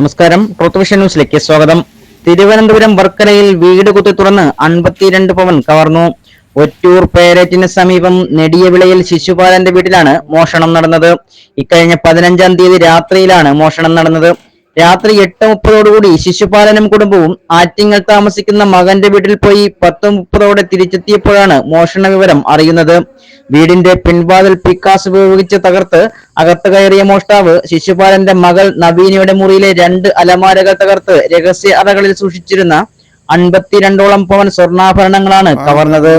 നമസ്കാരം. Truth vision ന്യൂസിലേക്ക് സ്വാഗതം. തിരുവനന്തപുരം വർക്കലയിൽ വീട് കുത്തി തുറന്ന് അൻപത്തിരണ്ട് പവൻ കവർന്നു. ഒറ്റൂർ പേരേറ്റിന് സമീപം നെടിയവിളയിൽ ശിശുപാലന്റെ വീട്ടിലാണ് മോഷണം നടന്നത്. ഇക്കഴിഞ്ഞ പതിനഞ്ചാം തീയതി രാത്രിയിലാണ് മോഷണം നടന്നത്. രാത്രി എട്ട് മുപ്പതോടുകൂടി ശിശുപാലനും കുടുംബവും ആറ്റിങ്ങൽ താമസിക്കുന്ന മകന്റെ വീട്ടിൽ പോയി പത്ത് മുപ്പതോടെ തിരിച്ചെത്തിയപ്പോഴാണ് മോഷണ വിവരം അറിയുന്നത്. വീടിന്റെ പിൻവാതിൽ പിക്കാസ് ഉപയോഗിച്ച് തകർത്ത് അകത്ത് കയറിയ മോഷ്ടാവ് ശിശുപാലന്റെ മകൾ നവീനയുടെ മുറിയിലെ രണ്ട് അലമാരകൾ തകർത്ത് രഹസ്യ അറകളിൽ സൂക്ഷിച്ചിരുന്ന അൻപത്തിരണ്ടോളം പവൻ സ്വർണാഭരണങ്ങളാണ് കവർന്നത്.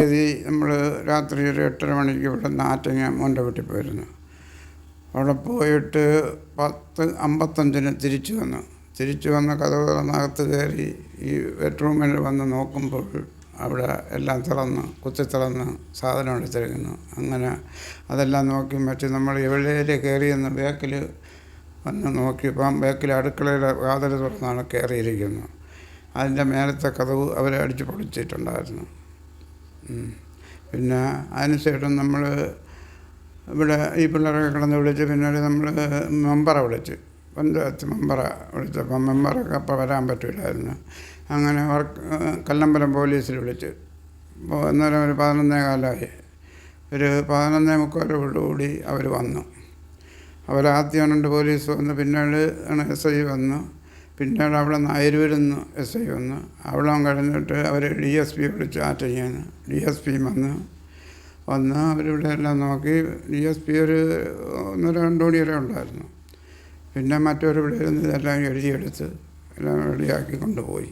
നമ്മൾ രാത്രി ഒരു എട്ടര മണിക്ക് ഇവിടെ നാറ്റങ്ങ മോന്റെ വീട്ടിൽ പോയിരുന്നു. അവിടെ പോയിട്ട് പത്ത് അമ്പത്തഞ്ചിന് തിരിച്ചു വന്നു. തിരിച്ചു വന്ന് കഥവ് കയറി ഈ ബെഡ്റൂമിൽ വന്ന് നോക്കുമ്പോൾ അവിടെ എല്ലാം തുറന്ന് കുത്തി തുറന്ന് സാധനം എടുത്തിരിക്കുന്നു. അങ്ങനെ അതെല്ലാം നോക്കി മറ്റ് നമ്മൾ എവിടെയിൽ കയറിയെന്ന് ബാക്കിൽ വന്ന് നോക്കിയപ്പം ബാക്കിൽ അടുക്കളയുടെ വാതിൽ തുറന്നാണ് കയറിയിരിക്കുന്നത്. അതിന്റെ മേലത്തെ കഥവ് അവരെ അടിച്ചു പൊളിച്ചിട്ടുണ്ടായിരുന്നു. പിന്നെ അതിനുശേഷം നമ്മൾ ഇവിടെ ഈ പിള്ളേരൊക്കെ കിടന്ന് വിളിച്ച് പിന്നീട് നമ്മൾ മെമ്പറെ വിളിച്ച്. പഞ്ചായത്ത് മെമ്പറെ വിളിച്ചപ്പം മെമ്പറൊക്കെ അപ്പോൾ വരാൻ പറ്റില്ലായിരുന്നു. അങ്ങനെ വർക്ക് കല്ലമ്പലം പോലീസിൽ വിളിച്ച്. അന്നേരം ഒരു പതിനൊന്നേ കാലമായി ഒരു പതിനൊന്നേ മുക്കാലോടുകൂടി അവർ വന്നു. അവരാദ്യം രണ്ട് പോലീസ് വന്നു. പിന്നീട് ആണ് എസ് ഐ വന്നു. പിന്നീട് അവിടെ നിന്ന് അയരൂരിൽ നിന്ന് എസ് ഐ വന്നു. അവിടെ കഴിഞ്ഞിട്ട് അവർ ഡി എസ് പി വിളിച്ച് ആറ്റയ്യാൻ ഡി എസ് പി വന്ന് വന്ന് അവരിവിടെ എല്ലാം നോക്കി ഡി എസ് പി ഒരു ഒന്നര രണ്ട് മണി വരെ ഉണ്ടായിരുന്നു. പിന്നെ മറ്റൊരു മറ്റവരിവിടെ ഇരുന്ന് ഇതെല്ലാം എഴുതിയെടുത്ത് എല്ലാം റെഡിയാക്കി കൊണ്ടുപോയി.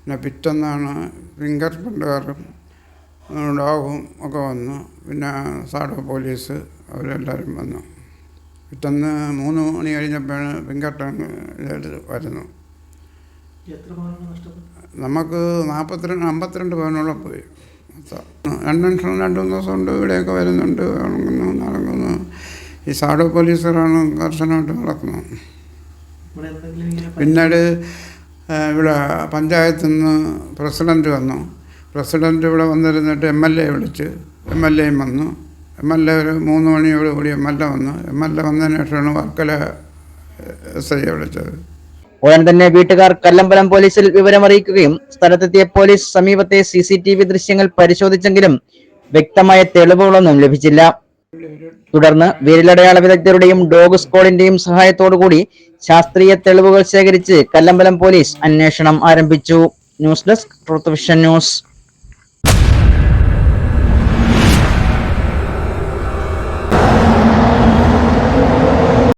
പിന്നെ പിറ്റന്നാണ് ഫിംഗർ പ്രിന്റുകാരും ഡോഗും ഒക്കെ വന്നു. പിന്നെ സാഡോ പോലീസ് അവരെല്ലാവരും വന്നു. പിറ്റന്ന് മൂന്ന് മണി കഴിഞ്ഞപ്പോഴാണ് ഫിംഗർ ടങ് വരുന്നു. നമുക്ക് നാൽപ്പത്തിരണ്ട് അമ്പത്തിരണ്ട് പവനോളം പോയി. മൊത്തം. രണ്ട് മൂന്ന് ദിവസം കൊണ്ട് ഇവിടെയൊക്കെ വരുന്നുണ്ട് ഇറങ്ങുന്നു നടക്കുന്നു. ഈ സാഡോ പോലീസുകാരാണ് കർശനമായിട്ട് നടക്കുന്നത്. പിന്നീട് ഇവിടെ പഞ്ചായത്തിൽ നിന്ന് പ്രസിഡന്റ് വന്നു. പ്രസിഡന്റ് ഇവിടെ വന്നിരുന്നിട്ട് എം എൽ എ വിളിച്ച് എം എൽ എയും വന്നു. എം എൽ എ ഒരു മൂന്ന് മണിയോട് കൂടി എം എൽ എ വന്നു. എം എൽ എ വന്നതിന് ശേഷമാണ് വർക്കല എസ് ഐയെ വിളിച്ചത്. ഉടൻ തന്നെ വീട്ടുകാർ കല്ലമ്പലം പോലീസിൽ വിവരമറിയിക്കുകയും സ്ഥലത്തെത്തിയ പോലീസ് സമീപത്തെ സി സി ടി വി ദൃശ്യങ്ങൾ പരിശോധിച്ചെങ്കിലും വ്യക്തമായ തെളിവുകളൊന്നും ലഭിച്ചില്ല. തുടർന്ന് വിരലടയാള വിദഗ്ധരുടെയും ഡോഗ് സ്ക്വാഡിന്റെയും സഹായത്തോടുകൂടി ശാസ്ത്രീയ തെളിവുകൾ ശേഖരിച്ച് കല്ലമ്പലം പോലീസ് അന്വേഷണം ആരംഭിച്ചു. News desk news.